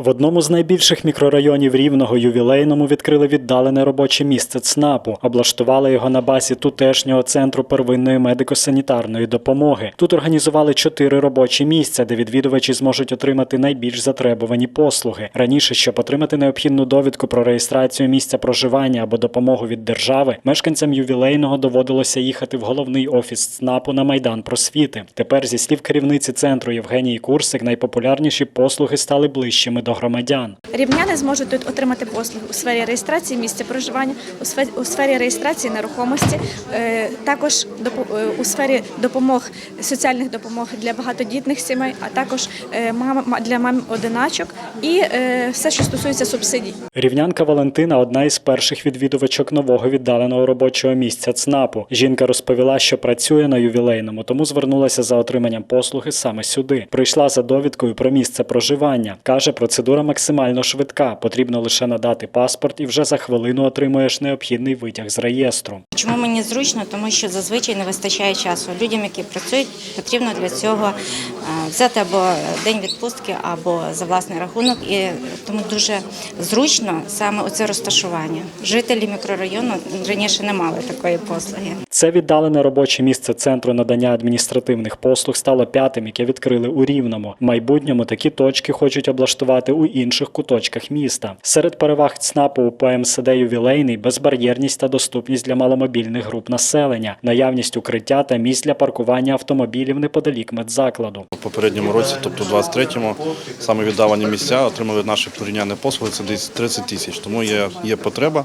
В одному з найбільших мікрорайонів Рівного ювілейному відкрили віддалене робоче місце ЦНАПу. Облаштували його на базі тутешнього центру первинної медико-санітарної допомоги. Тут організували чотири робочі місця, де відвідувачі зможуть отримати найбільш затребувані послуги. Раніше, щоб отримати необхідну довідку про реєстрацію місця проживання або допомогу від держави, мешканцям ювілейного доводилося їхати в головний офіс ЦНАПу на майдан просвіти. Тепер, зі слів керівниці центру Євгенії Курсик, найпопулярніші послуги стали ближчими до громадян. Рівняни зможуть тут отримати послуги у сфері реєстрації місця проживання, у сфері, реєстрації нерухомості, е, також е, у сфері допомог соціальних допомог для багатодітних сімей, а також е, для мам одиначок і все, що стосується субсидій. Рівнянка Валентина одна із перших відвідувачок нового віддаленого робочого місця ЦНАПу. Жінка розповіла, що працює на ювілейному, тому звернулася за отриманням послуги саме сюди. Прийшла за довідкою про місце проживання. каже, процедура максимально швидка. Потрібно лише надати паспорт, і вже за хвилину отримуєш необхідний витяг з реєстру. Чому мені зручно? Тому що зазвичай не вистачає часу. Людям, які працюють, потрібно для цього е, взяти або день відпустки, або за власний рахунок. І тому дуже зручно саме оце розташування. Жителі мікрорайону раніше не мали такої послуги. Це віддалене робоче місце центру надання адміністративних послуг стало п'ятим, яке відкрили у Рівному. В майбутньому такі точки хочуть облаштувати у інших куточках міста. Серед переваг ЦНАПу у ПМСД ювілейний безбар'єрність та доступність для маломобільних груп населення, наявність укриття та місць для паркування автомобілів неподалік медзакладу. У попередньому році, тобто 23-му, саме віддавані місця отримали наші порівняння послуги, це десь 30 тисяч. Тому є, є потреба.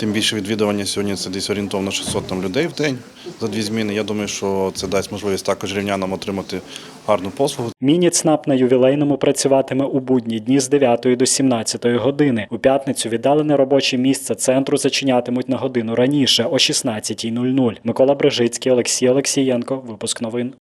Тим більше відвідування сьогодні це десь орієнтовно 600 там, людей в день за дві зміни. Я думаю, що це дасть можливість також рівнянам отримати гарну послугу. Міні-ЦНАП на ювілейному працюватиме у будні дні з 9 до 17 години. У п'ятницю віддалене робоче місце центру зачинятимуть на годину раніше о 16.00. Микола Брижицький, Олексій Олексієнко. Випуск новин.